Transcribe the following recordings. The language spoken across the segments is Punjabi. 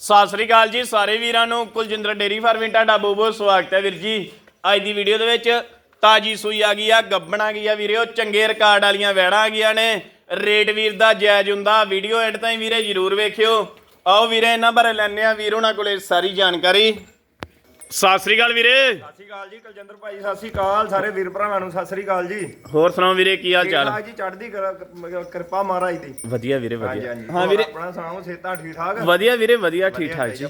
ਸਤਿ ਸ੍ਰੀ ਅਕਾਲ ਜੀ ਸਾਰੇ ਵੀਰਾਂ ਨੂੰ, ਕੁਲਜਿੰਦਰ ਡੇਰੀ ਫਾਰਮਿੰਗ, ਤੁਹਾਡਾ ਬਹੁਤ ਬਹੁਤ ਸਵਾਗਤ ਹੈ ਵੀਰ ਜੀ। ਅੱਜ ਦੀ ਵੀਡੀਓ ਦੇ ਵਿੱਚ ਤਾਜੀ ਸੂਈ ਆ ਗਈ ਆ, ਗੱਬਣ ਆ ਗਈ ਆ ਵੀਰੇ ਉਹ ਚੰਗੇ ਰਿਕਾਰਡ ਵਾਲੀਆਂ ਵੈੜਾਂ ਆ ਗਈਆਂ ਨੇ। ਰੇਟ ਵੀਰ ਦਾ ਜਾਇਜ਼ ਹੁੰਦਾ ਵੀਡੀਓ ਐਂਡ ਤਾਈਂ ਵੀਰੇ ਜਰੂਰ ਵੇਖਿਓ। ਆਓ ਵੀਰੇ, ਇਹਨਾਂ ਬਾਰੇ ਲੈਣੇ ਆ ਵੀਰ ਉਹਨਾਂ ਕੋਲੇ ਸਾਰੀ ਜਾਣਕਾਰੀ। ਸਤਿ ਸ੍ਰੀ ਅਕਾਲ ਵੀਰੇ। ਸਤਿ ਸ਼੍ਰੀ ਅਕਾਲ ਜੀ ਕੁਲਜਿੰਦਰ ਭਾਈ ਸਤਿ ਸ਼੍ਰੀ ਅਕਾਲ ਸਾਰੇ ਵੀਰ ਭਰਾਵਾਂ ਨੂੰ ਸਤਿ ਸ਼੍ਰੀ ਅਕਾਲ ਜੀ। ਹੋਰ ਸੁਣਾਓ ਵੀਰੇ ਕੀ ਹਾਲ ਚਾਲ? ਜੀ ਚੜ੍ਹਦੀ ਕਰ- ਕਿਰਪਾ ਮਹਾਰਾਜ ਦੀ। ਵਧੀਆ ਵੀਰੇ ਵਧੀਆ। ਹਾਂ ਵੀਰੇ। ਆਪਣਾ ਸੁਣਾਓ ਸਿਹਤਾਂ ਠੀਕ ਠਾਕ? ਵਧੀਆ ਵੀਰੇ ਵਧੀਆ ਠੀਕ ਠਾਕ ਜੀ।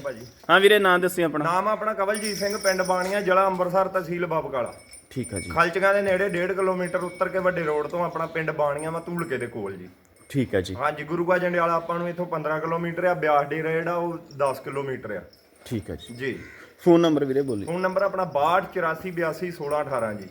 ਹਾਂ ਵੀਰੇ ਨਾਂ ਦੱਸੀ ਆਪਣਾ। ਨਾਮ ਆਪਣਾ ਕਵਲਜੀਤ ਸਿੰਘ ਪਿੰਡ ਬਾਣੀਆਂ ਜ਼ਿਲ੍ਹਾ ਅੰਮ੍ਰਿਤਸਰ ਤਹਿਸੀਲ ਬਾਬਕਾਲਾ। ਠੀਕ ਆ ਜੀ। ਖਲਚਗਾ ਦੇ ਨੇੜੇ 1.5 ਕਿਲੋਮੀਟਰ ਉੱਤਰ ਕੇ ਵੱਡੇ ਰੋਡ ਤੋਂ ਆਪਣਾ ਪਿੰਡ ਬਾਣੀਆਂ ਵਾ ਧੂਲਕੇ ਦੇ ਕੋਲ ਜੀ। ਠੀਕ ਆ ਜੀ। ਹਾਂਜੀ ਗੁਰੂਆ ਜੰਡਿਆਲਾ ਆਪਾਂ ਨੂੰ ਇੱਥੋਂ 15 ਕਿਲੋਮੀਟਰ ਆ ਬਿਆਸ ਡੇਰਾ ਜਿਹੜਾ ਉਹ 10 ਕਿਲੋਮੀਟਰ ਆ। ਠੀਕ ਆ ਜੀ। ਜੀ। ਫੋਨ ਨੰਬਰ ਵੀਰੇ ਬੋਲੀ। ਫੋਨ ਨੰਬਰ ਆਪਣਾ 6284821618 ਜੀ।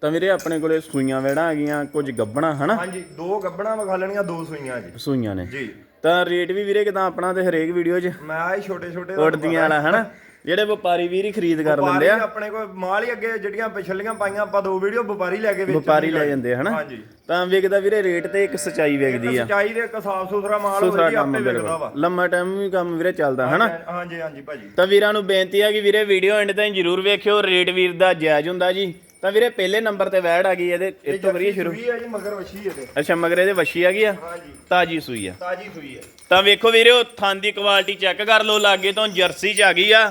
ਤਾਂ ਵੀਰੇ ਆਪਣੇ ਕੋਲੇ ਸੂਈਆਂ ਵੇੜਾਂ ਆ ਗਈਆਂ ਕੁਝ ਗੱਬਣਾ ਹਨਾ? ਹਾਂਜੀ ਦੋ ਗੱਬਣਾ ਵਿਖਾ ਲੈਣੀਆਂ ਦੋ ਸੂਈਆਂ ਜੀ। ਸੂਈਆਂ ਨੇ। ਜੀ। ਤਾਂ ਰੇਟ ਵੀ ਵੀਰੇ ਕਿਦਾਂ ਆਪਣਾ ਤੇ ਹਰੇਕ ਵੀਡੀਓ 'ਚ? ਮੈਂ ਆਏ ਛੋਟੇ ਛੋਟੇ ਉੜਦੀਆਂ ਵਾਲਾ ਹਨਾ? ਜਿਹੜੇ ਵਪਾਰੀ ਵੀਰ ਹੀ ਖਰੀਦ ਕਰ ਲੈਂਦੇ ਆ। ਆਪਣੇ ਕੋਲ ਮਾਲ ਹੀ ਅੱਗੇ ਜਿਹੜੀਆਂ ਪਿਛਲੀਆਂ ਪਾਈਆਂ ਆਪਾਂ ਦੋ ਵੀਡੀਓ ਵਪਾਰੀ ਲੈ ਕੇ ਵੇਚਣ ਵਪਾਰੀ ਲੈ। ਜਾਂਦੇ ਆ ਹਨਾ? ਹਾਂਜੀ। ਤਾਂ ਵਿਕਦਾ ਵੀਰੇ ਰੇਟ ਤੇ ਇੱਕ ਸਚਾਈ ਵਿਕਦੀ ਆ। ਸਚਾਈ ਦੇ ਇੱਕ ਸਾਫ਼ ਸੁਥਰਾ ਮਾਲ ਹੋਵੇ ਜੀ ਆਪੇ ਬਿਲਕੁਲ। ਵਾ। ਲੰਮਾ ਟਾਈਮ ਵੀ ਕੰਮ ਵੀਰੇ ਚੱਲਦਾ ਹਨਾ? ਹਾਂਜੀ ਹਾਂਜੀ ਭਾਜੀ। ਤਾਂ ਵੀਰਾਂ ਨੂੰ ਬੇਨਤੀ ਆ ਕਿ ਵੀਰੇ ਵੀਡੀਓ ਐਂਡ ਤਾਈਂ ਜਰੂਰ ਵੇਖਿਓ ਰੇਟ ਵੀਰ ਦਾ ਜਾਇਜ਼ ਹੁੰਦਾ ਜੀ। ਤਾਂ ਵੀਰੇ ਪਹਿਲੇ ਨੰਬਰ ਤੇ ਵੈੜ ਆ ਗਈ ਇਹਦੇ ਇਹ ਤੋਂ ਸ਼ੁਰੂ। ਸੂਈ ਹੈ ਜੀ ਮਗਰ ਵਛੀ ਇਹਦੇ। ਅੱਛਾ ਮਗਰੇ ਦੇ ਵਸ਼ੀ ਆ ਗਈ ਆ? ਹਾਂਜੀ। ਤਾਜੀ ਸੂਈ ਆ। ਤਾਜੀ ਸੂਈ ਹੈ ਤਾਂ ਵੇਖੋ ਵੀਰੇ ਥਣ ਦੀ ਕੁਆਲਿਟੀ ਚੈੱਕ ਕਰ ਲਓ ਲਾਗੇ ਤੋਂ ਜਰਸੀ ਚ ਆ ਗਈ ਆ।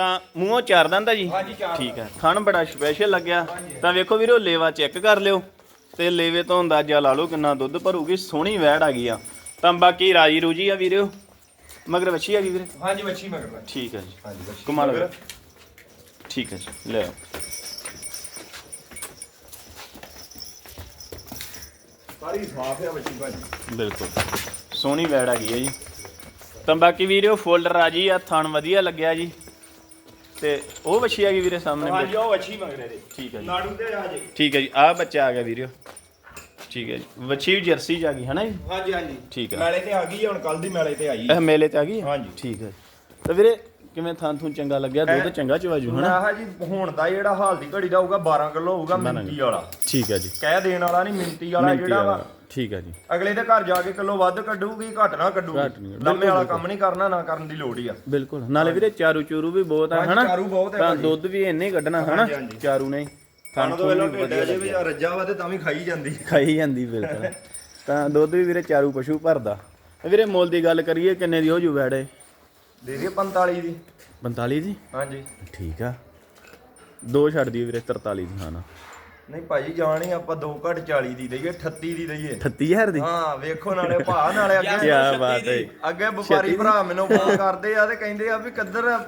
ਤਾਂ ਮੂੰਹੋਂ ਚਾਰ ਦੰਦਾ ਜੀ। ਹਾਂਜੀ ਚਾਰ ਠੀਕ ਆ। ਥਣ ਬੜਾ ਸਪੈਸ਼ਲ ਲੱਗਿਆ। ਤਾਂ ਵੇਖੋ ਵੀਰੇ ਲੇਵਾ ਚੈੱਕ ਕਰ ਲਿਓ। ਤੇ ਲੇਵੇ ਤੋਂ ਅੰਦਾਜ਼ਾ ਲਾ ਲਓ ਕਿੰਨਾ ਦੁੱਧ ਭਰੂਗੀ। ਸੋਹਣੀ ਵੈੜ ਆ ਗਈ ਆ। ਤਾਂ ਬਾਕੀ ਰਾਜੀ ਰੂਜੀ ਆ ਵੀਰੇ। ਮਗਰ ਵੱਛੀ ਆ ਗਈ ਵੀਰੇ? ਹਾਂਜੀ ਵਛੀ ਮਗਰ ਭਾਜੀ। ਠੀਕ ਆ ਜੀ। ਹਾਂਜੀ ਕਮਾਲ ਮਗਰ। ਠੀਕ ਹੈ ਜੀ ਲੈ ਆਓ। ਸਾਰੀ ਸਾਫ਼ ਹੈ ਵਛੀ ਭਾਜੀ। ਬਿਲਕੁਲ। ਸੋਹਣੀ ਵੈੜ ਆ ਗਈ ਹੈ ਜੀ। ਤਾਂ ਬਾਕੀ ਵੀਰੇ ਫੋਲਡਰ ਆ ਜੀ ਆ ਥਣ ਵਧੀਆ ਲੱਗਿਆ ਜੀ। ਤੇ ਉਹ ਵੱਛੀ ਆ ਗਈ ਵੀਰੇ ਸਾਹਮਣੇ ਹਾਂਜੀ ਉਹ ਵਛੀ ਮਗਰ ਇਹਦੇ। ਠੀਕ ਹੈ ਜੀ। ਨਾੜੂ ਤੇ ਆ ਜੀ। ਠੀਕ ਹੈ ਜੀ ਆ ਬੱਚਾ ਆ ਗਿਆ ਵੀਰੇ। ਠੀਕ ਹੈ ਜੀ। ਵੱਛੀ ਵੀ ਜਰਸੀ ਆ ਗਈ ਹੈ ਨਾ ਜੀ? ਹਾਂਜੀ ਹਾਂਜੀ। ਠੀਕ ਹੈ। ਮੈਲੇ ਤੇ ਆ ਗਈ ਹੁਣ ਕੱਲ ਦੀ ਮੈਲੇ ਤੇ ਆਈ ਇਹ ਮੇਲੇ ਤੇ ਆ ਗਈ ਹੈ? ਹਾਂਜੀ। ਠੀਕ ਹੈ। ਤਾਂ ਵੀਰੇ ਕਿਵੇਂ ਥਾਂ ਥੂੰ ਚੰਗਾ ਲੱਗਿਆ? ਦੁੱਧ ਚੰਗਾ ਚਵਾਜੂ ਹਨਾ? ਆਹ ਜੀ ਹੁਣ ਦਾ ਜਿਹੜਾ ਹਾਲ ਦੀ ਘੜੀ ਦਾ ਹੋਊਗਾ 12 ਕਿਲੋ ਹੋਊਗਾ ਮਿੰਤੀ ਵਾਲਾ। ਠੀਕ ਹੈ ਜੀ। ਕਹਿ ਦੇਣ ਵਾਲਾ ਨਹੀਂ ਮਿੰਤੀ ਵਾਲਾ ਜਿਹੜਾ ਵਾ। ਠੀਕ ਹੈ ਜੀ। ਅਗਲੇ ਦੇ ਘਰ ਜਾ ਕੇ ਕਿਲੋ ਵੱਧ ਕੱਢੂਗੀ ਘੱਟ ਨਾ ਕੱਢੂਗੀ। ਲੰਮੇ ਵਾਲਾ ਕੰਮ ਨਹੀਂ ਕਰਨਾ ਨਾ ਕਰਨ ਦੀ ਲੋੜ ਹੀ ਆ। ਬਿਲਕੁਲ। ਨਾਲੇ ਵੀਰੇ ਚਾਰੂ ਚੂਰੂ ਵੀ ਬਹੁਤ ਆ ਹਨਾ? ਚਾਰੂ ਬਹੁਤ ਹੈ ਤਾਂ। ਦੁੱਧ ਵੀ ਇੰਨੇ ਹੀ ਕੱਢਣਾ ਹਨਾ। ਚਾਰੂ ਨੇ ਖਾਣ ਤੋਂ ਪਹਿਲਾਂ ਢੇਡਾ ਜੇ ਵੀ ਰੱਜਾ ਵਾ ਤੇ ਤਾਂ ਵੀ ਖਾਈ ਜਾਂਦੀ। ਖਾਈ ਜਾਂਦੀ ਬਿਲਕੁਲ ਤਾਂ। ਦੁੱਧ ਵੀ ਵੀਰੇ ਚਾਰੂ ਪਸ਼ੂ ਭਰਦਾ। ਤੇ ਵੀਰੇ ਮੁੱਲ ਦੀ ਗੱਲ ਕਰੀਏ ਕਿੰਨੇ ਦੀ ਹੋ ਜੂ ਵੈੜੇ ਦੇ ਦੇ 45 ਦੀ। 45 ਦੀ? ਹਾਂਜੀ। ਠੀਕ ਆ। ਦੋ ਛੱਡ ਦੀ ਵੀਰੇ 43 ਦੀ ਹਾਂ ਨਾ। ਨਹੀਂ ਭਾਜੀ ਜਾਣੀ ਆਪਾਂ 2 ਘੱਟ 40 ਦੀ ਦਈਏ 38 ਦੀ ਦਈਏ। 38000 ਦੀ? ਹਾਂ ਵੇਖੋ ਨਾਲੇ ਭਾ ਨਾਲੇ ਅੱਗੇ ਕੀ ਬਾਤ ਹੈ। ਅੱਗੇ ਵਪਾਰੀ ਭਰਾ ਮੈਨੂੰ ਫੋਨ ਕਰਦੇ ਆ ਤੇ ਕਹਿੰਦੇ ਆ ਵੀ ਕਿੱਧਰ ਅ,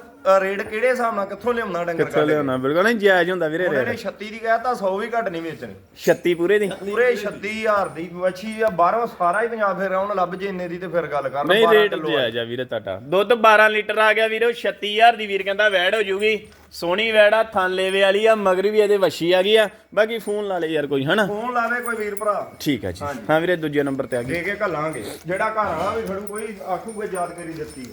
ਰੇਟ ਕਿਹੜੇ ਹਿਸਾਬ ਨਾਲ ਕਿੱਥੋਂ ਲਿਆਉਣਾ ਡੰਗਰ ਕਿੱਥੋਂ ਲਿਆਉਣਾ? ਬਿਲਕੁਲ ਨਹੀਂ ਜਾਇਜ਼ ਹੁੰਦਾ ਵੀਰੇ ਉਹਨੇ ਰੇਟ। 36 ਦੀ ਕਹਿਤਾ 100 ਵੀ ਘੱਟ ਨਹੀਂ ਵੇਚਣੀ। 36 ਪੂਰੇ ਦੀ? ਪੂਰੇ 36000 ਦੀ ਵੱਛੀ ਆ ਬਾਹਰੋਂ ਸਾਰਾ ਹੀ ਪੰਜਾਬ ਫਿਰ ਆਉਣ ਲੱਭ ਜੇ ਇੰਨੇ ਦੀ ਤੇ ਫਿਰ ਗੱਲ ਕਰ ਨਹੀਂ 12 ਰੇਟ। ਜਾਇਜ਼ ਆ ਵੀਰੇ ਤੁਹਾਡਾ। ਦੁੱਧ 12 ਲੀਟਰ ਆ ਗਿਆ ਵੀਰੇ ਉਹ 36000 ਦੀ ਵੀਰ ਕਹਿੰਦਾ ਵੈੜ ਹੋ ਜੂਗੀ। ਸੋਹਣੀ ਵੈੜ ਆ ਥਣ ਲੇਵੇ ਵਾਲੀ ਆ ਮਗਰ ਵੀ ਇਹਦੇ ਵਸ਼ੀ ਆ ਗਈ ਆ। ਬਾਕੀ ਫੋਨ ਲਾ ਲੈ ਯਾਰ ਕੋਈ ਹਨਾ? ਫੋਨ ਲਾਵੇ ਕੋਈ ਵੀਰ ਭਰਾ। ਠੀਕ ਹੈ ਜੀ। ਹਾਂ ਵੀਰੇ ਦੂਜੇ ਨੰਬਰ ਤੇ ਆ ਗਈ। ਦੇ ਕੇ ਘੱਲਾਂਗੇ। ਜਿਹੜਾ ਘਰ ਵਾਲਾ ਵੀ ਖੜੂ ਕੋਈ ਆਖੂਗਾ ਯਾਦਗਾਰੀ ਦਿੱਤੀ।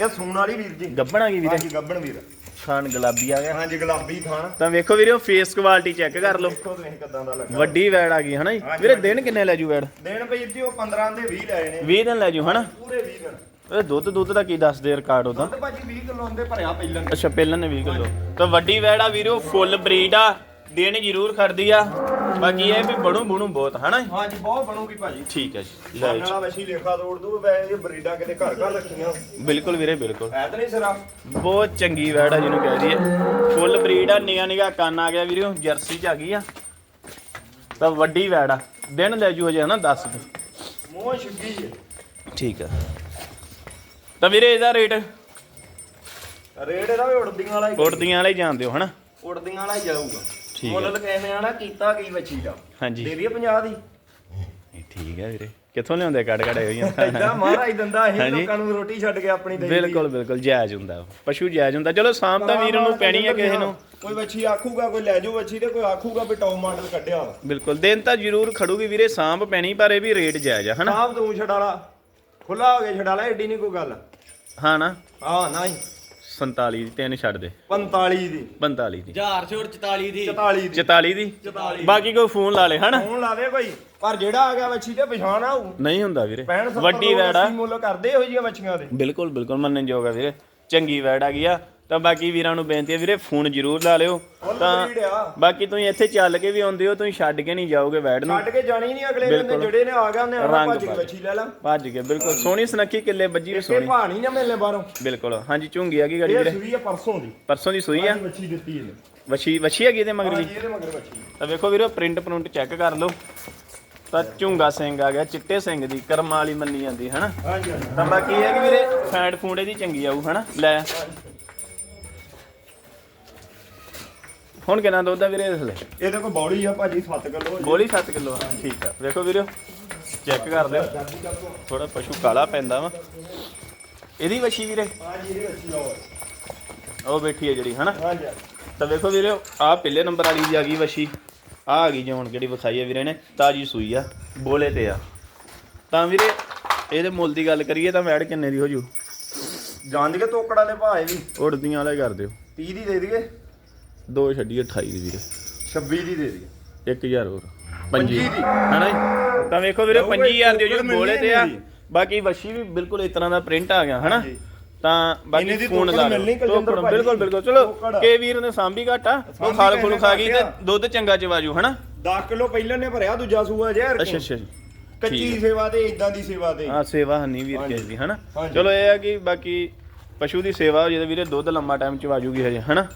ਇਹ ਸੂਣ ਵਾਲੀ ਵੀਰ ਜੀ। ਗੱਬਣ ਗਈ ਵੀਰੇ। ਗੱਬਣ ਵੀਰ। ਖਾਨ ਗੁਲਾਬੀ ਆ ਗਿਆ। ਹਾਂਜੀ ਗੁਲਾਬੀ ਥਾਣ ਤਾਂ ਵੇਖੋ ਵੀਰੇ ਫੇਸ ਕੁਆਲਿਟੀ ਚੈੱਕ ਕਰ ਲਓ। ਦੇਖੋ ਤੁਸੀਂ ਕਿਦਾਂ ਦਾ ਲੱਗਾ। ਵੱਡੀ ਵੈੜ ਆ ਗਈ ਹਨਾ ਜੀ? ਵੀਰੇ ਦਿਨ ਕਿੰਨੇ ਲੈ ਜੂ ਵੈੜ? ਦੇਣ ਭਈ ਜੀ ਉਹ 15 ਦੇ 20 ਲਏ ਨੇ 20 ਦਿਨ ਲੈ ਜੂ ਹਨਾ? ਪੂਰੇ 20 ਦਿਨ। ਇਹ ਦੁੱਧ ਦੁੱਧ ਦਾ ਕੀ ਦੱਸਦੇ ਰਿਕਾਰਡ ਉਹਦਾ ਦੁੱਧ ਭਾਜੀ 20 ਕਿਲੋ ਹੁੰਦੇ ਭਰਿਆ ਪਹਿਲਾਂ। ਅੱਛਾ ਪਹਿਲਾਂ ਨੇ 20 ਕਿਲੋ। ਤਾਂ ਵੱਡੀ ਵੈੜ ਆ ਵੀਰੇ ਫੁੱਲ ਬਰੀਡ ਆ। ਦਿਨ ਜ਼ਰੂਰ ਖੜਦੀ ਆ। ਬਾਕੀ ਇਹ ਵੀ ਬੜੂ ਬੁਣੂ ਬਹੁਤ ਹਨਾ ਜੀ? ਹਾਂਜੀ ਬਹੁਤ ਬਣੂਗੀ ਭਾਜੀ। ਠੀਕ ਹੈ ਜੀ। ਲੈ ਸਾਨ ਜੀ। ਵਾਲਾ ਵਸ਼ੀ ਲੇਖਾ ਤੋੜ ਦੂ ਵੈ ਇਹ ਬਰੀਡਾਂ ਕਿਤੇ ਘਰ ਘਰ ਰੱਖੀਆਂ। ਬਿਲਕੁਲ ਵੀਰੇ ਬਿਲਕੁਲ। ਐ ਤਾਂ ਨਹੀਂ ਸਿਰਾ। ਬਹੁਤ ਚੰਗੀ ਵੈੜ ਆ ਜਿਹਨੂੰ ਕਹਿ ਦਈਏ। ਫੁੱਲ ਬਰੀਡ ਆ ਨਿਗਾ ਨਿਗਾ ਕੰਨ ਆ ਗਿਆ ਵੀਰੇ ਜਰਸੀ ਚ ਆ ਗਈ ਆ। ਤਾਂ ਵੱਡੀ ਵੈੜ ਆ। ਦਿਨ ਲੈ ਜੂ ਹਜੇ ਹਨਾ 10 ਦਿਨ ਮੂੰਹ ਛਿੱਗੀ ਜੇ। ਠੀਕ ਆ। ਤਾਂ ਵੀਰੇ ਇਹਦਾ ਰੇਟ? ਰੇਟ ਇਹਦਾ ਵੀ ਉੜਦੀਆਂ ਵਾਲਾ ਹੀ। ਉੜਦੀਆਂ ਵਾਲੇ ਜਾਣਦੇ ਹੋ ਹਨਾ? ਉੜਦੀਆਂ ਵਾਲਾ ਹੀ ਜਾਊਗਾ। ਠੀਕ ਮੁੱਲ ਹੈ। ਲਗਾਵੇਂ ਆਣਾ ਕੀਤਾ ਕੀ ਵਛੀ ਦਾ? ਹਾਂਜੀ। ਦੇ ਦਈਏ 50 ਦੀ। ਇਹ ਠੀਕ ਹੈ ਵੀਰੇ। ਕਿੱਥੋਂ ਲਿਆਉਂਦੇ ਕੱਢ ਕੱਢ ਹੋਈਆਂ ਐਦਾਂ ਮਹਾਰਾਜ ਦਿੰਦਾ ਇਹ। ਲੋਕਾਂ ਨੂੰ ਰੋਟੀ ਛੱਡ ਕੇ ਆਪਣੀ ਦੇ। ਬਿਲਕੁਲ ਬਿਲਕੁਲ ਜਾਇਜ਼ ਹੁੰਦਾ ਉਹ। ਪਸ਼ੂ ਜਾਇਜ਼ ਹੁੰਦਾ। ਚਲੋ ਸ਼ਾਮ ਤਾਂ ਵੀਰ ਨੂੰ ਪੈਣੀ ਹੈ ਕਿਸੇ ਨੂੰ। ਕੋਈ ਵੱਛੀ ਆਖੂਗਾ ਕੋਈ ਲੈ ਜਾਓ ਵੱਛੀ ਤੇ ਕੋਈ ਆਖੂਗਾ ਵੀ ਟੌਪ ਮਾਡਲ ਕੱਢਿਆ ਵਾ। ਬਿਲਕੁਲ ਦਿਨ ਤਾਂ ਜ਼ਰੂਰ ਖੜੂਗੀ ਵੀਰੇ ਸਾਂਭ ਪੈਣੀ ਪਰ ਇਹ ਵੀ ਰੇਟ ਜਾਇਜ਼ ਆ ਹਨਾ? ਸਾਹਬ ਤੂੰ ਛਡਾਲਾ। ਖੁੱਲਾ ਹੋ ਗਿਆ ਛਡਾਲਾ ਏਡੀ ਨਹੀਂ ਕੋਈ ਗੱਲ। ਹਾਂ ਨਾ। ਹਾਂ ਨਹੀਂ। 47 ਦੀ ਤਿੰਨ ਛੱਡ ਦੇ। 45 ਦੀ। 45 ਦੀ। ਹਜ਼ਾਰ ਛੋੜ 44 ਦੀ। 44 ਦੀ। 44 ਦੀ? 44 ਬਾਕੀ ਕੋਈ ਫੋਨ ਲਾ ਲੇ ਹਨਾ? ਫੋਨ ਲਾਵੇ ਕੋਈ ਪਰ ਜਿਹੜਾ ਆ ਗਿਆ ਵੱਛੀ ਤੇ ਪਛਾਣ ਆਊ। ਨਹੀਂ ਹੁੰਦਾ ਵੀਰੇ। 65 70 ਵੱਡੀ ਵੈੜ ਆ। ਮੁੱਲ ਕਰਦੇ ਇਹੋ ਜਿਹੀਆਂ ਵੱਛੀਆਂ ਦੇ। ਬਿਲਕੁਲ ਬਿਲਕੁਲ ਮੰਨਣਯੋਗ ਆ ਵੀਰੇ। ਚੰਗੀ ਵੈੜ ਆ ਗਈ ਆ। ਤਾਂ ਬਾਕੀ ਵੀਰਾਂ ਨੂੰ ਬੇਨਤੀ ਹੈ ਵੀਰੇ ਫੋਨ ਜ਼ਰੂਰ ਲਾ ਲਿਓ। ਤਾਂ ਬਾਕੀ ਤੁਸੀਂ ਇੱਥੇ ਚੱਲ ਕੇ ਵੀ ਆਉਂਦੇ ਹੋ ਤੁਸੀਂ ਛੱਡ ਕੇ ਨਹੀਂ ਜਾਓਗੇ ਵੈੜ ਨੂੰ। ਛੱਡ ਕੇ ਜਾਣੀ ਨਹੀਂ ਅਗਲੇ ਬਿਲਕੁਲ। ਜਿਹੜੇ ਨੇ ਆ ਗਿਆ ਉਹਨੇ ਰੰਗ ਭੱਜ ਕੇ ਵੱਛੀ ਲੈ ਲਾ। ਭੱਜ ਕੇ ਬਿਲਕੁਲ। ਸੋਹਣੀ ਸੁਨੱਖੀ ਕਿੱਲੇ ਵੱਜੀ ਵੀ ਇਹ ਸੋਹਣੀ। ਭਾਣੀ ਨਾ ਮਿਲਨੇ ਬਾਹਰੋਂ। ਬਿਲਕੁਲ। ਹਾਂਜੀ ਝੁੰਗੀ ਆ ਗਈ ਗਾੜੀ ਵੀਰੇ। ਸੂਈ ਆ ਪਰਸੋਂ ਦੀ। ਪਰਸੋਂ ਦੀ ਸੂਈ ਆ? ਵੱਛੀ ਦਿੱਤੀ ਇਹਨੇ। ਵਛੀ ਵਛੀ ਹੈਗੀ ਤੇ ਮਗਰ ਵੀ? ਇਹਦੇ ਮਗਰ ਵੱਛੀ। ਤਾਂ ਵੇਖੋ ਵੀਰੋ ਪ੍ਰਿੰਟ ਪ੍ਰਿੰਟ ਚੈੱਕ ਕਰ ਲਓ। ਤਾਂ ਝੁੰਗਾ ਸਿੰਘ ਆ ਗਿਆ ਚਿੱਟੇ ਸਿੰਘ ਦੀ ਕਰਮਾਂ ਵਾਲੀ ਮੰਨੀ ਜਾਂਦੀ ਹਨਾ? ਤਾਂ ਬਾਕੀ ਇਹ ਹੈ ਕਿ ਵੀਰੇ ਫੈਂਟ ਫੂੰਡੇ ਦੀ ਚੰਗੀ ਆਊ ਹਨਾ? ਲੈ। ਹੁਣ ਕਿੰਨਾ ਦੁੱਧ ਆ ਵੀਰੇ ਇਸ ਲਈ ਇਹਦੇ ਕੋਲ ਬੌਲੀ ਆ ਭਾਜੀ 7 ਕਿਲੋ ਗੋਲੀ 7 ਕਿਲੋ ਆ ਠੀਕ ਆ। ਵੇਖੋ ਵੀਰੋ ਚੈੱਕ ਕਰ ਲਿਓ। ਥੋੜਾ ਪਸ਼ੂ ਕਾਲਾ ਪੈਂਦਾ ਵਾ। ਇਹਦੀ ਵਛੀ ਵੀਰੇ? ਹਾਂਜੀ ਇਹਦੀ ਵੱਛੀ ਆਓ ਉਹ ਬੈਠੀ ਹੈ ਜਿਹੜੀ ਹਨਾ? ਹਾਂਜੀ ਤਾਂ ਵੇਖੋ ਵੀਰੇ ਆਹ ਪਹਿਲੇ ਨੰਬਰ ਵਾਲੀ ਦੀ ਆ ਗਈ ਵਛੀ। ਆ ਆ ਗਈ ਜਿਉਣ ਜਿਹੜੀ ਵਿਖਾਈ ਹੈ ਵੀਰੇ ਨੇ ਤਾਜੀ ਸੂਈ ਆ ਬੋਲੇ ਤੇ ਆ। ਤਾਂ ਵੀਰੇ ਇਹਦੇ ਮੁੱਲ ਦੀ ਗੱਲ ਕਰੀਏ ਤਾਂ ਵੈੜ ਕਿੰਨੇ ਦੀ ਹੋ ਜੂ? ਜਾਣ ਕੇ ਤੋਕੜਾ ਦੇ ਭਾਏ ਵੀ? ਉੜਦੀਆਂ ਵਾਲੇ ਕਰ ਦਿਓ। 30 ਦੀ ਦੇ ਦਈਏ। ਦੋ ਛੱਡੀ 28 ਦੀ ਵੀਰੇ 26 ਦੀ ਦੇ ਦਈਏ 1000 ਹੋਰ। ਪੰਜੀ। 25 ਦੀ। ਹਨਾ ਜੀ? ਤਾਂ ਵੇਖੋ ਵੀਰੇ ਲਓ 25000 ਦਿਓ ਟੋਕਰ ਜੀ ਬੋਲੇ ਤੇ ਆ। ਬਾਕੀ ਵਛੀ ਵੀ ਬਿਲਕੁਲ ਇਸ ਤਰ੍ਹਾਂ ਦਾ ਪ੍ਰਿੰਟ ਆ ਗਿਆ ਹਨਾ? ਹਾਂਜੀ। ਤਾਂ ਇਹਨੇ ਬਾਕੀ ਦੀ ਫੋਨ ਲਾ ਮਿਲਣੀ ਕੁਲਜਿੰਦਰ ਭਾਜੀ। ਬਿਲਕੁਲ ਬਿਲਕੁਲ। ਚਲੋ। ਕੇ ਵੀਰ ਨੇ ਸਾਂਭੀ ਘਾਟਾ। ਉਹ ਸਾਂਭੀ ਖਾਲ ਖੁਲ ਖਾ ਗਈ ਤੇ ਘਾਟੇ ਆ। ਦੁੱਧ ਚੰਗਾ ਚਵਾਜੂ ਹਨਾ? 10 ਕਿਲੋ ਪਹਿਲਾਂ ਨੇ ਭਰਿਆ ਦੂਜਾ ਸੂਆ ਜੇ ਅੱਛਾ ਅੱਛਾ ਜੀ। ਕੱਚੀ ਸੇਵਾ ਤੇ ਇਦਾਂ ਦੀ ਸੇਵਾ ਤੇ। ਹਾਂ ਸੇਵਾ ਹਨੀ ਵੀਰ ਹਾਂਜੀ। ਕਿਸੇ ਦੀ ਹਨਾ? ਹਾਂਜੀ। ਚਲੋ ਇਹ ਆ ਕਿ ਬਾਕੀ ਪਸ਼ੂ ਦੀ ਸੇਵਾ ਜਿਹਦੇ ਵੀਰੇ ਦੁੱਧ ਲੰਮਾ ਟਾਈਮ ਚ ਵਾਜੂਗੀ ਹਜੇ ਹਨਾ?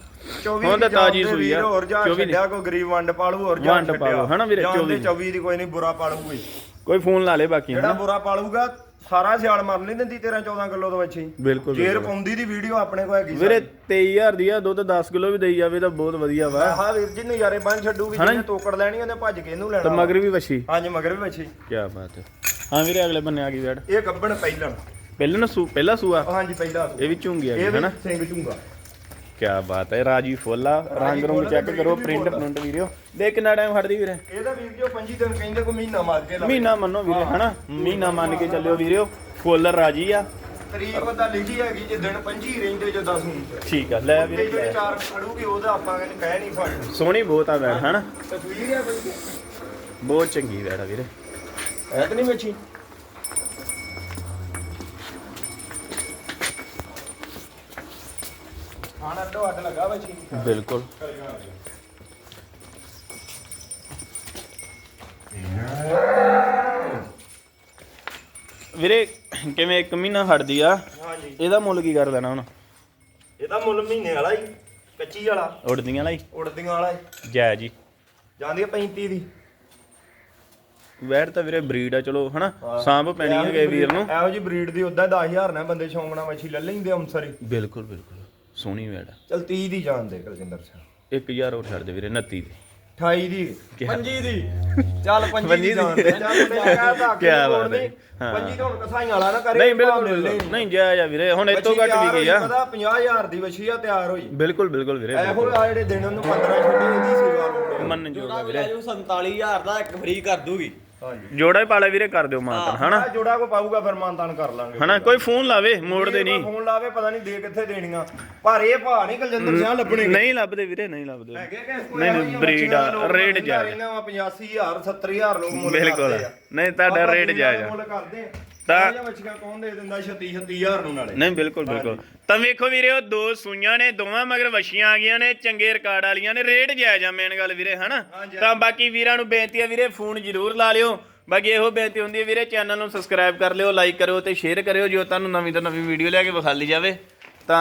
24 ਹੁਣ ਤਾਂ ਤਾਜ਼ੀ ਸੂਈ ਆ। ਹੋਰ ਜਾਂ 24 ਦੀ। ਛੱਡਿਆ ਗਰੀਬ ਵੰਡ ਪਾਲੂ ਹੋਰ ਜਾਂ ਵੰਡ ਪਾਲੂ, ਹਨਾ ਵੀਰੇ, 24 ਦੀ। 24 ਦੀ ਕੋਈ ਨਹੀਂ ਬੁਰਾ ਪਾਲੂਗਾ। ਹੀ। ਕੋਈ ਫੋਨ ਲਾ ਲੇ ਬਾਕੀ ਜਿਹੜਾ ਹਨਾ ਬੁਰਾ ਪਾਲੂਗਾ ਸਾਰਾ ਸਿਆਲ ਮਰ ਨਹੀਂ ਦਿੰਦੀ 13 14 ਕਿਲੋ ਤੋਂ ਬੱਚੀ ਬਿਲਕੁਲ ਜੇਰ। ਪਾਉਂਦੀ ਦੀ ਵੀਡੀਓ ਆਪਣੇ ਕੋਲ ਹੈਗੀ ਵੀਰੇ 23000 ਦੀ ਆ ਦੁੱਧ 10 ਕਿਲੋ ਵੀ ਦੇਈ ਜਾਵੇ ਤਾਂ ਬਹੁਤ ਵਧੀਆ ਵਾ। ਹਾਂ ਵੀਰ ਜੀ ਨਜ਼ਾਰੇ ਬੰਨ ਛੱਡੂਗੀ ਹਨਾ ਜਿਹਨੇ ਤੋਕੜ ਲੈਣੀ ਉਹਨੇ ਭੱਜ ਕੇ ਇਹਨੂੰ ਤਾਂ ਲੈਣਾ ਮਗਰ ਵੀ ਵਛੀ। ਹਾਂਜੀ ਮਗਰ ਵੀ ਬੱਚੀ ਕੀ ਬਾਤ ਹੈ। ਹਾਂ ਵੀਰੇ ਅਗਲੇ ਬੰਨੇ ਆ ਗਈ ਵੈੜ। ਇਹ ਗੱਬਣ ਪਹਿਲਣ। ਪਹਿਲਾਂ ਨਾ ਸੂ ਪਹਿਲਾ ਸੂਆ? ਹਾਂਜੀ ਪਹਿਲਾ ਇਹ ਵੀ ਝੁੰਗੀ ਆ ਗਈ ਇਹ ਵੀ ਹਨਾ? ਸਿੰਘ ਝੂੰਗਾ। ਕੀ ਬਾਤ ਹੈ ਰਾਜੀ ਫੁੱਲਾ ਰੰਗ ਰੰਗ ਫੁੱਲ ਚੈੱਕ ਕਰੋ ਪ੍ਰਿੰਟ। ਪ੍ਰਿੰਟ ਵੀਡੀਓ ਦੇਖ ਕਿੰਨਾ ਟਾਈਮ ਖੜਦੀ ਵੀਰੇ। ਇਹਦਾ ਵੀਰ ਜੀ 25 ਦਿਨ ਕਹਿੰਦੇ ਕੋਈ ਮਹੀਨਾ ਮਾਰ ਕੇ ਲਾ ਮਹੀਨਾ ਮੰਨੋ ਵੀਰੇ ਹਨਾ? ਮਹੀਨਾ ਮੰਨ ਕੇ ਚੱਲਿਓ ਵੀਰਿਓ ਫੁੱਲ ਰਾਜੀ ਆ। ਤਰੀਕ ਉਹਦਾ ਲਿਖੀ ਹੈਗੀ ਜੇ ਦਿਨ 25 ਰਹਿੰਦੇ ਜੋ 10 ਨੂੰ ਠੀਕ ਆ ਲੈ ਵੀਰੇ ਜਿਹੜੇ। ਚਾਰ ਖੜੂਗੀ ਉਹਦਾ ਆਪਾਂ ਕਹਿ ਨਹੀਂ ਸਕਦੇ। ਸੋਹਣੀ ਬਹੁਤ ਆ ਵੈੜ ਹਨਾ? ਤਸਵੀਰ ਬਈ। ਬਹੁਤ ਚੰਗੀ ਆ ਵੀਰੇ। ਹੈ ਤਾਂ ਨਹੀਂ ਮੱਛੀ ਖਾਣਾ ਅੱਡੋ ਅੱਡ ਲੱਗਾ ਬੱਚੀ ਬਿਲਕੁਲ। ਵੀਰੇ ਕਿਵੇਂ ਇੱਕ ਮਹੀਨਾ ਹਟਦੀ ਆ? ਹਾਂਜੀ। ਇਹਦਾ ਮੁੱਲ ਕੀ ਕਰ ਦੇਣਾ ਹੁਣ? ਇਹਦਾ ਮੁੱਲ ਮਹੀਨੇ ਵਾਲਾ ਹੀ ਕੱਚੀ ਵਾਲਾ। ਉੜਦੀਆਂ ਲਈ ਉੜਦੀਆਂ ਵਾਲਾ ਹੀ। ਜੈ ਜੀ। ਜਾਂਦੀ ਹੈ 35 ਦੀ। ਵੈੜ ਤਾਂ ਵੀਰੇ ਬਰੀਡ ਆ ਚਲੋ ਹਨਾ? ਸਾਂਭ ਪੈਣੀ ਹੈਗੇ ਵੀਰ ਨੂੰ। ਇਹੋ ਜੀ ਬਰੀਡ ਦੀ ਉਦਾਂ 10000 ਨਾਲ ਬੰਦੇ ਸ਼ੌਂਕ ਨਾਲ ਮੱਛੀ ਲੈ ਲੈਂਦੇ ਅੰਸਰੀ ਬਿਲਕੁਲ ਬਿਲਕੁਲ। ਸੋਹਣੀ ਵੈੜ ਆ। ਚਲ 30 ਦੀ ਜਾਣ ਦੇ ਕੁਲਜਿੰਦਰ ਸਿੰਘ। 1000 ਹੋਰ ਛੱਡ ਦੇ ਵੀਰੇ 29 ਦੀ। 28 ਦੀ ਕਿਆ? 25 ਦੀ। ਚੱਲ 25 25 ਦੀ ਦੀ। ਜਾਣ ਦੇ। ਚੱਲ ਕਹਤਾ ਕਿਆ ਬਾਤ ਹੈ। ਹਾਂ। 25 ਤਾਂ ਹੁਣ ਕਸਾਈ ਵਾਲਾ ਨਾ ਕਰੇ ਨਹੀਂ ਬਿਲਕੁਲ ਬਿਲਕੁਲ। ਨਹੀਂ ਜਾਇਜ਼ ਆ ਵੀਰੇ ਹੁਣ ਇਹ ਤੋਂ ਘੱਟ ਵੀ ਗਈ ਆ। ਪਤਾ 50000 ਦੀ ਵਛੀ ਆ ਤਿਆਰ ਹੋਈ। ਬਿਲਕੁਲ ਬਿਲਕੁਲ ਵੀਰੇ ਇਹੋ ਆ ਜਿਹੜੇ ਦਿਨ ਉਹਨੂੰ 15 ਛੱਡੀ ਇਹਦੀ ਸੇਵਾ ਮੰਨ ਜੋਗਾ ਵੀਰੇ। ਲੈ ਜਾਊ 47000 ਦਾ ਇੱਕ ਫ੍ਰੀ ਕਰ ਦੂਗੀ। ਹਾਂਜੀ। ਜੋੜਾ ਹੀ ਪਾਲੇ ਵੀਰੇ ਕਰ ਦਿਓ ਮਾਤਨ ਹਨਾ? ਜੋੜਾ ਕੋ ਪਾਊਗਾ ਫਿਰ ਮਾਨਤਾਨ ਕਰ ਲਾਂਗੇ। ਹਨਾ ਕੋਈ ਫੋਨ ਲਾਵੇ ਮੋੜਦੇ ਨਹੀਂ। ਫੋਨ ਲਾਵੇ ਪਤਾ ਨਹੀਂ ਦੇ ਕਿੱਥੇ ਦੇਣੀਆਂ। ਪਰ ਇਹ ਭਾ ਨਹੀਂ ਕਲਜਿੰਦਰ ਸਿੰਘ ਲੱਭਣੇ। ਨਹੀਂ ਲੱਭਦੇ ਵੀਰੇ ਨਹੀਂ ਲੱਭਦੇ। ਹੈਗੇ ਕਿ ਕੋਈ ਨਹੀਂ, ਨਹੀਂ, breed ਆ, rate ਜਾਇਜ਼। ਰਹਿੰਦਾ ਵਾ 85000 70000 ਲੋਕ ਮੁੱਲ ਬਿਲਕੁਲ। ਕਰਦੇ ਆ। ਨਹੀਂ ਤੁਹਾਡਾ ਆਪਾਂ ਰੇਟ ਦੁਨੀਆ ਜਾਇਜ਼ ਦਾ ਆ। ਮੁੱਲ ਕਰਦੇ ਆ? ਤਾਂ- ਤਾਂ ਮੱਛੀਆਂ ਕੌਣ ਦੇ ਦਿੰਦਾ 36 36000 ਨੂੰ ਨਾਲੇ? ਨਹੀਂ ਬਿਲਕੁਲ ਬਿਲਕੁਲ। ਤਾਂ ਵੇਖੋ ਵੀਰੇ ਉਹ ਦੋ ਸੂਈਆਂ ਨੇ ਦੋਵਾਂ ਮਗਰ ਵਛੀਆਂ ਆ ਗਈਆਂ ਨੇ ਚੰਗੇ ਰਿਕਾਰਡ ਵਾਲੀਆਂ ਨੇ ਰੇਟ ਜਾਇਜ਼ ਆ ਮੇਨ ਗੱਲ ਵੀਰੇ ਹਨਾ? ਤਾਂ ਬਾਕੀ ਵੀਰਾਂ ਨੂੰ ਬੇਨਤੀ ਹੈ ਵੀਰੇ ਫੋਨ ਜ਼ਰੂਰ ਲਾ ਲਿਓ। ਬਾਕੀ ਇਹੋ ਬੇਨਤੀ ਹੁੰਦੀ ਹੈ ਵੀਰੇ ਚੈਨਲ ਨੂੰ ਸਬਸਕ੍ਰਾਈਬ ਕਰ ਲਿਓ ਲਾਈਕ ਕਰਿਓ ਤੇ ਸ਼ੇਅਰ ਕਰਿਓ ਜੋ ਤੁਹਾਨੂੰ ਨਵੀਂ ਤੋਂ ਨਵੀਂ ਵੀਡੀਓ ਲਿਆ ਕੇ ਵਿਖਾਲੀ ਜਾਵੇ ਤਾਂ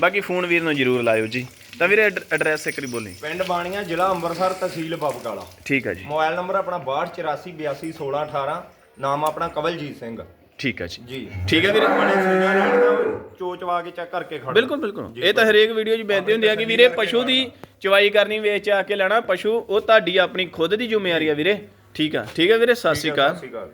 ਬਾਕੀ ਫੋਨ ਵੀਰ ਨੂੰ ਜ਼ਰੂਰ ਲਾਇਓ ਜੀ। ਤਾਂ ਵੀਰੇ ਐਡਰੈਸ ਇੱਕ ਵਾਰੀ ਬੋਲੀ। ਪਿੰਡ ਬਾਣੀਆਂ ਜ਼ਿਲ੍ਹਾ ਅੰਮ੍ਰਿਤਸਰ ਤਹਿਸੀਲ ਬਬਕਾਲਾ ਠੀਕ ਹੈ ਜੀ। ਮੋਬਾਈਲ ਨੰਬਰ ਆਪਣਾ 6284821618 ਨਾਮ ਆਪਣਾ ਕਵਲਜੀਤ ਸਿੰਘ। ਠੀਕ ਹੈ ਜੀ। ਜੀ। ਠੀਕ ਹੈ ਵੀਰੇ? ਬਣੇ ਸੁਈਆਂ ਲੈਣੀਆਂ ਚੋਚਵਾ ਕੇ ਚੈੱਕ ਕਰਕੇ ਖੜ ਬਿਲਕੁਲ ਬਿਲਕੁਲ। ਇਹ ਤਾਂ ਹਰੇਕ ਵੀਡੀਓ 'ਚ ਬੇਨਤੀ ਹੁੰਦੀ ਆ ਕਿ ਵੀਰੇ ਪਸ਼ੂ ਦੀ ਚਵਾਈ ਕਰਨੀ ਵੇਚ ਆ ਕੇ ਲੈਣਾ। ਪਸ਼ੂ ਉਹ ਤੁਹਾਡੀ ਆਪਣੀ ਖੁਦ ਦੀ ਜ਼ਿੰਮੇਵਾਰੀ ਆ ਵੀਰੇ। ਠੀਕ ਆ। ਠੀਕ ਆ ਵੀਰੇ? ਸਤਿ ਸ਼੍ਰੀ ਅਕਾਲ।